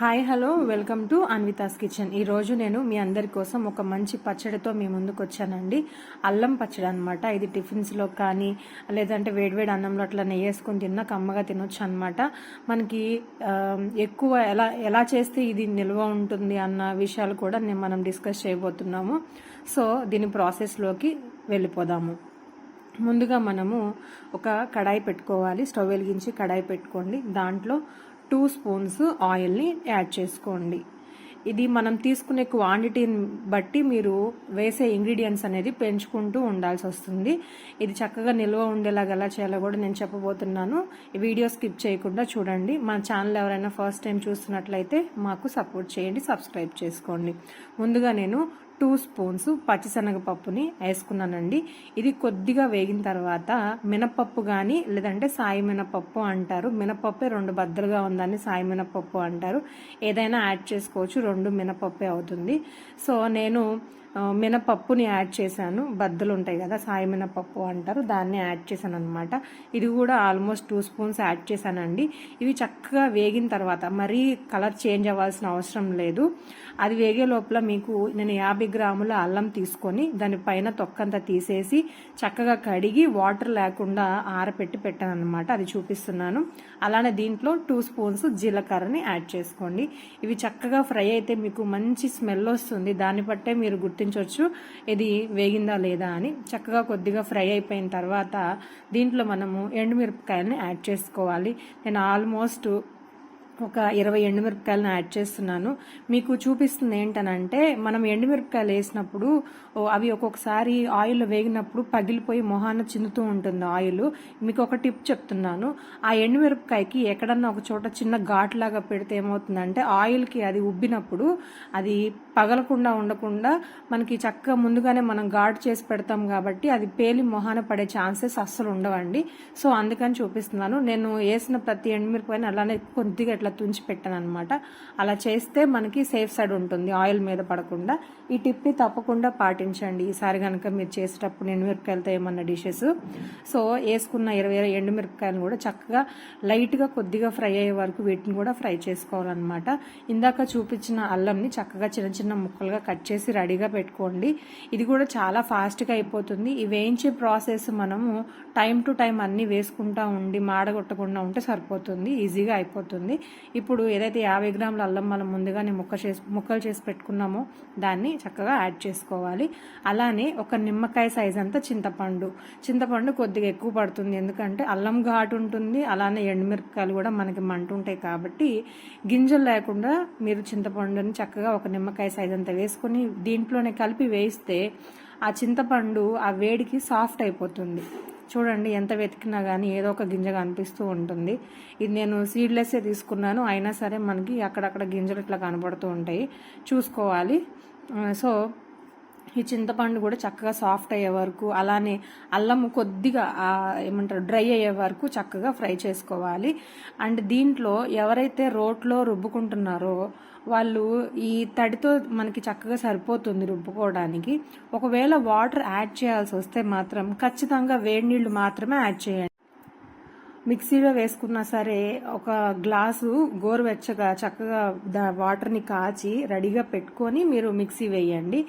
Hi hello welcome to Anvita's kitchen. ఈరోజు నేను మీ అందరి కోసం ఒక మంచి పచ్చడితో మీ ముందుకు వచ్చానండి. అల్లం పచ్చడి అనమాట ఇది టిఫిన్స్లో కానీ లేదంటే వేడివేడి అన్నంలో అట్లా నెయ్యి వేసుకొని తిన్నా కమ్మగా తినొచ్చు అనమాట మనకి ఎక్కువ ఎలా ఎలా చేస్తే ఇది నిల్వ ఉంటుంది అన్న విషయాలు కూడా నేను మనం డిస్కస్ చేయబోతున్నాము. సో దీని ప్రాసెస్లోకి వెళ్ళిపోదాము. ముందుగా మనము ఒక కడాయి పెట్టుకోవాలి. స్టవ్ వెలిగించి కడాయి పెట్టుకోండి. దాంట్లో టూ స్పూన్స్ ఆయిల్ని యాడ్ చేసుకోండి. ఇది మనం తీసుకునే క్వాంటిటీని బట్టి మీరు వేసే ఇంగ్రీడియంట్స్ అనేది పెంచుకుంటూ ఉండాల్సి వస్తుంది. ఇది చక్కగా నిల్వ ఉండేలాగా ఎలా చేయాలో కూడా నేను చెప్పబోతున్నాను. వీడియో స్కిప్ చేయకుండా చూడండి. మా ఛానల్ ఎవరైనా ఫస్ట్ టైం చూస్తున్నట్లయితే మాకు సపోర్ట్ చేయండి సబ్స్క్రైబ్ చేసుకోండి. ముందుగా నేను టూ స్పూన్స్ పచ్చిశనగపప్పుని వేసుకున్నానండి. ఇది కొద్దిగా వేగిన తర్వాత మినపప్పు కానీ లేదంటే సాయి మినపప్పు అంటారు. మినపప్పే రెండు బద్దలుగా ఉందని సాయి మినపప్పు అంటారు. ఏదైనా యాడ్ చేసుకోవచ్చు రెండు మినపప్పే అవుతుంది. సో నేను మినపప్పుని యాడ్ చేశాను. బద్దలు ఉంటాయి కదా సాయి మినపప్పు అంటారు. దాన్ని యాడ్ చేశాను అనమాట ఇది కూడా ఆల్మోస్ట్ టూ స్పూన్స్ యాడ్ చేశానండి. ఇవి చక్కగా వేగిన తర్వాత మరీ కలర్ చేంజ్ అవ్వాల్సిన అవసరం లేదు. అది వేగే లోపల మీకు నేను యాభై గ్రాముల అల్లం తీసుకొని దానిపైన తొక్కంతా తీసేసి చక్కగా కడిగి వాటర్ లేకుండా ఆరపెట్టి పెట్టాను అనమాట అది చూపిస్తున్నాను. అలానే దీంట్లో టూ స్పూన్స్ జీలకర్రని యాడ్ చేసుకోండి. ఇవి చక్కగా ఫ్రై అయితే మీకు మంచి స్మెల్ వస్తుంది. దాన్ని బట్టే మీరు గుర్తించవచ్చు ఇది వేగిందా లేదా అని. చక్కగా కొద్దిగా ఫ్రై అయిపోయిన తర్వాత దీంట్లో మనము ఎండుమిరపకాయలని యాడ్ చేసుకోవాలి. నేను ఆల్మోస్ట్ ఒక ఇరవై ఎండుమిరపకాయలను యాడ్ చేస్తున్నాను. మీకు చూపిస్తుంది ఏంటనంటే మనం ఎండుమిరపకాయలు వేసినప్పుడు అవి ఒక్కొక్కసారి ఆయిల్ వేగినప్పుడు పగిలిపోయి మొహాన చిందుతూ ఉంటుంది ఆయిల్. మీకు ఒక టిప్ చెప్తున్నాను. ఆ ఎండుమిరపకాయకి ఎక్కడన్నా ఒక చోట చిన్న ఘాట్ లాగా పెడితే ఏమవుతుందంటే ఆయిల్కి అది ఉబ్బినప్పుడు అది పగలకుండా ఉండకుండా మనకి చక్కగా ముందుగానే మనం ఘాట్ చేసి పెడతాం కాబట్టి అది పేలి మొహాన పడే ఛాన్సెస్ అస్సలు ఉండవండి. సో అందుకని చూపిస్తున్నాను. నేను వేసిన ప్రతి ఎండుమిరపకాయని అలానే కొద్దిగా ఇట్లా తుంచి పెట్టాను అనమాట అలా చేస్తే మనకి సేఫ్ సైడ్ ఉంటుంది ఆయిల్ మీద పడకుండా. ఈ టిప్ని తప్పకుండా పాటించండి. ఈసారి కనుక మీరు చేసేటప్పుడు ఎండుమిరపకాయలతో ఏమన్నా డిషెస్. సో వేసుకున్న ఇరవై ఇరవై ఎండుమిరపకాయలను కూడా చక్కగా లైట్గా కొద్దిగా ఫ్రై అయ్యే వరకు వీటిని కూడా ఫ్రై చేసుకోవాలన్నమాట. ఇందాక చూపించిన అల్లంని చక్కగా చిన్న చిన్న ముక్కలుగా కట్ చేసి రెడీగా పెట్టుకోండి. ఇది కూడా చాలా ఫాస్ట్గా అయిపోతుంది. ఈ వేయించే ప్రాసెస్ మనము టైం టు టైం అన్నీ వేసుకుంటా ఉండి మాడగొట్టకుండా ఉంటే సరిపోతుంది. ఈజీగా అయిపోతుంది. ఇప్పుడు ఏదైతే యాభై గ్రాముల అల్లం మనం ముందుగానే ముక్క చేసి ముక్కలు చేసి పెట్టుకున్నామో దాన్ని చక్కగా యాడ్ చేసుకోవాలి. అలానే ఒక నిమ్మకాయ సైజ్ అంతా చింతపండు. చింతపండు కొద్దిగా ఎక్కువ పడుతుంది. ఎందుకంటే అల్లం ఘాటు ఉంటుంది. అలానే ఎండుమిరపకాయలు కూడా మనకి మంట ఉంటాయి కాబట్టి గింజలు లేకుండా మీరు చింతపండుని చక్కగా ఒక నిమ్మకాయ సైజ్ అంతా వేసుకొని దీంట్లోనే కలిపి వేయిస్తే ఆ చింతపండు ఆ వేడికి సాఫ్ట్ అయిపోతుంది. చూడండి ఎంత వెతికినా కానీ ఏదో ఒక గింజ కనిపిస్తూ ఉంటుంది. ఇది నేను సీడ్లెస్సే తీసుకున్నాను. అయినా సరే మనకి అక్కడక్కడ గింజలు ఇట్లా కనబడుతూ ఉంటాయి. చూసుకోవాలి. సో ఈ చింతపండు కూడా చక్కగా సాఫ్ట్ అయ్యే వరకు అలానే అల్లం కొద్దిగా ఏమంటారు డ్రై అయ్యే వరకు చక్కగా ఫ్రై చేసుకోవాలి. అండ్ దీంట్లో ఎవరైతే రోట్లో రుబ్బుకుంటున్నారో వాళ్ళు ఈ తడితో మనకి చక్కగా సరిపోతుంది రుబ్బుకోవడానికి. ఒకవేళ వాటర్ యాడ్ చేయాల్సి వస్తే మాత్రం ఖచ్చితంగా వేడి నీళ్ళు మాత్రమే యాడ్ చేయండి. మిక్సీలో వేసుకున్నా సరే ఒక గ్లాసు గోరువెచ్చగా చక్కగా దా వాటర్ని కాచి రెడీగా పెట్టుకొని మీరు మిక్సీ వేయండి.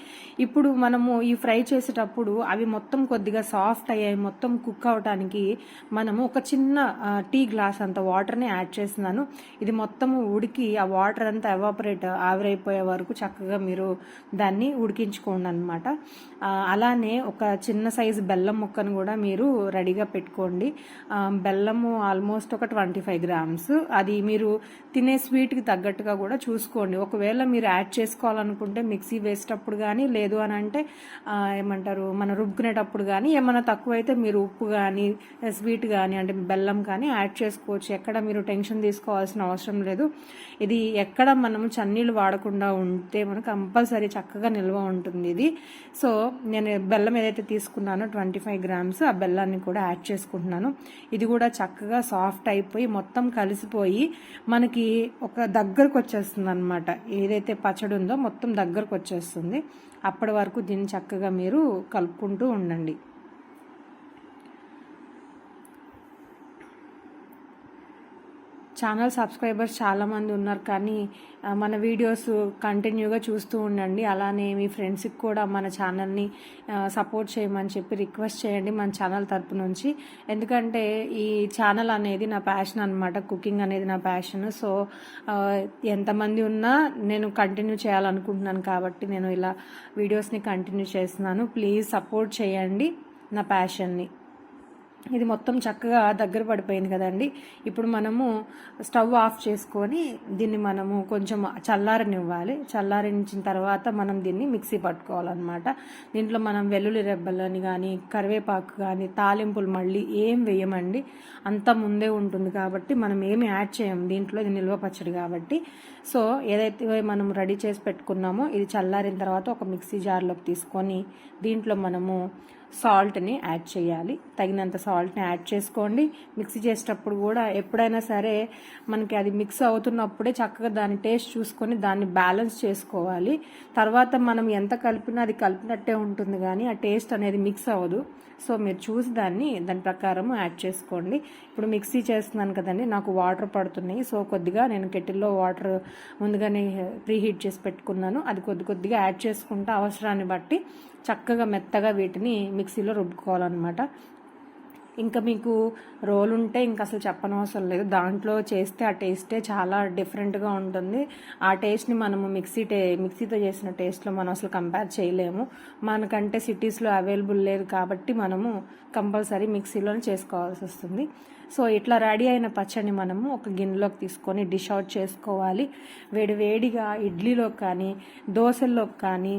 ఇప్పుడు మనము ఈ ఫ్రై చేసేటప్పుడు అవి మొత్తం కొద్దిగా సాఫ్ట్ అయ్యాయి మొత్తం కుక్ అవటానికి మనము ఒక చిన్న టీ గ్లాస్ అంత వాటర్ని యాడ్ చేస్తున్నాను. ఇది మొత్తం ఉడికి ఆ వాటర్ అంతా ఎవాపరేట్ ఆవిరైపోయే వరకు చక్కగా మీరు దాన్ని ఉడికించుకోండి అనమాట అలానే ఒక చిన్న సైజు బెల్లం ముక్కను కూడా మీరు రెడీగా పెట్టుకోండి. బెల్లము బెల్లము ఆల్మోస్ట్ ఒక ట్వంటీ ఫైవ్ గ్రామ్స్ అది మీరు తినే స్వీట్కి తగ్గట్టుగా కూడా చూసుకోండి. ఒకవేళ మీరు యాడ్ చేసుకోవాలనుకుంటే మిక్సీ వేసేటప్పుడు కానీ లేదు అని అంటే ఏమంటారు మనం రుబ్బుకునేటప్పుడు కానీ ఏమైనా తక్కువైతే మీరు ఉప్పు కానీ స్వీట్ కానీ అంటే బెల్లం కానీ యాడ్ చేసుకోవచ్చు. ఎక్కడ మీరు టెన్షన్ తీసుకోవాల్సిన అవసరం లేదు. ఇది ఎక్కడ మనం చన్నీళ్ళు వాడకుండా ఉంటే మనకు కంపల్సరీ చక్కగా నిల్వ ఉంటుంది ఇది. సో నేను బెల్లం ఏదైతే తీసుకున్నానో ట్వంటీ ఫైవ్ గ్రామ్స్ ఆ బెల్లాన్ని కూడా యాడ్ చేసుకుంటున్నాను. ఇది కూడా చక్క చక్కగా సాఫ్ట్ అయిపోయి మొత్తం కలిసిపోయి మనకి ఒక దగ్గరకు వచ్చేస్తుంది అనమాట ఏదైతే పచ్చడి ఉందో మొత్తం దగ్గరకు వచ్చేస్తుంది అప్పటి వరకు దీన్ని చక్కగా మీరు కలుపుకుంటూ ఉండండి. ఛానల్ సబ్స్క్రైబర్స్ చాలామంది ఉన్నారు కానీ మన వీడియోస్ కంటిన్యూగా చూస్తూ ఉండండి. అలానే మీ ఫ్రెండ్స్కి కూడా మన ఛానల్ని సపోర్ట్ చేయమని చెప్పి రిక్వెస్ట్ చేయండి మన ఛానల్ తరపు నుంచి. ఎందుకంటే ఈ ఛానల్ అనేది నా ప్యాషన్ అనమాట కుకింగ్ అనేది నా ప్యాషన్. సో ఎంతమంది ఉన్నా నేను కంటిన్యూ చేయాలనుకుంటున్నాను కాబట్టి నేను ఇలా వీడియోస్ని కంటిన్యూ చేస్తున్నాను. ప్లీజ్ సపోర్ట్ చేయండి నా ప్యాషన్ని. ఇది మొత్తం చక్కగా దగ్గర పడిపోయింది కదండి. ఇప్పుడు మనము స్టవ్ ఆఫ్ చేసుకొని దీన్ని మనము కొంచెం చల్లారనివ్వాలి. చల్లారించిన తర్వాత మనం దీన్ని మిక్సీ పట్టుకోవాలన్నమాట. దీంట్లో మనం వెల్లుల్లి రెబ్బలని కానీ కరివేపాకు కానీ తాలింపులు మళ్ళీ ఏం వేయమండి. అంత ముందే ఉంటుంది కాబట్టి మనం ఏమి యాడ్ చేయం దీంట్లో ఇది నిల్వ పచ్చడి కాబట్టి. సో ఏదైతే మనం రెడీ చేసి పెట్టుకున్నామో ఇది చల్లారిన తర్వాత ఒక మిక్సీ జార్లోకి తీసుకొని దీంట్లో మనము సాల్ట్ని యాడ్ చేయాలి. తగినంత సాల్ట్ని యాడ్ చేసుకోండి. మిక్సీ చేసేటప్పుడు కూడా ఎప్పుడైనా సరే మనకి అది మిక్స్ అవుతున్నప్పుడే చక్కగా దాని టేస్ట్ చూసుకొని దాన్ని బ్యాలెన్స్ చేసుకోవాలి. తర్వాత మనం ఎంత కలిపినా అది కలిపినట్టే ఉంటుంది కానీ ఆ టేస్ట్ అనేది మిక్స్ అవ్వదు. సో మీరు చూసి దాన్ని దాని ప్రకారం యాడ్ చేసుకోండి. ఇప్పుడు మిక్సీ చేస్తున్నాను కదండి నాకు వాటర్ పడుతున్నాయి. సో కొద్దిగా నేను కెటిల్లో వాటర్ ముందుగానే ప్రీ హీట్ చేసి పెట్టుకున్నాను. అది కొద్ది కొద్దిగా యాడ్ చేసుకుంటా అవసరాన్ని బట్టి చక్కగా మెత్తగా వీటిని మిక్సీలో రుబ్బుకోవాలన్నమాట. ఇంకా మీకు రోల్ ఉంటే ఇంకా అసలు చెప్పనవసరం లేదు. దాంట్లో చేస్తే ఆ టేస్టే చాలా డిఫరెంట్గా ఉంటుంది. ఆ టేస్ట్ని మనము మిక్సీ టే మిక్సీతో చేసిన టేస్ట్లో మనం అసలు కంపేర్ చేయలేము. మనకంటే సిటీస్లో అవైలబుల్ లేదు కాబట్టి మనము కంపల్సరీ మిక్సీలోనే చేసుకోవాల్సి వస్తుంది. సో ఇట్లా రెడీ అయిన పచ్చడిని మనము ఒక గిన్నెలోకి తీసుకొని డిష్ అవుట్ చేసుకోవాలి. వేడి వేడిగా ఇడ్లీలో కానీ దోశల్లో కానీ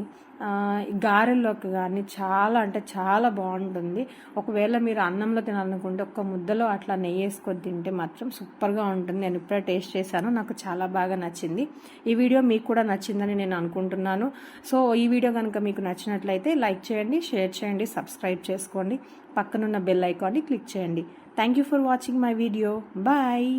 గారెల్లోకి కానీ చాలా అంటే చాలా బాగుంటుంది. ఒకవేళ మీరు అన్నంలో తినాలనుకుంటే ఒక్క ముద్దలో అట్లా నెయ్యి వేసుకొని తింటే మాత్రం సూపర్గా ఉంటుంది. నేను ఇప్పుడే టేస్ట్ చేశాను. నాకు చాలా బాగా నచ్చింది. ఈ వీడియో మీకు కూడా నచ్చిందని నేను అనుకుంటున్నాను. సో ఈ వీడియో కనుక మీకు నచ్చినట్లయితే లైక్ చేయండి షేర్ చేయండి సబ్స్క్రైబ్ చేసుకోండి. పక్కనున్న బెల్ ఐకాన్ని క్లిక్ చేయండి. Thank you for watching my video. Bye.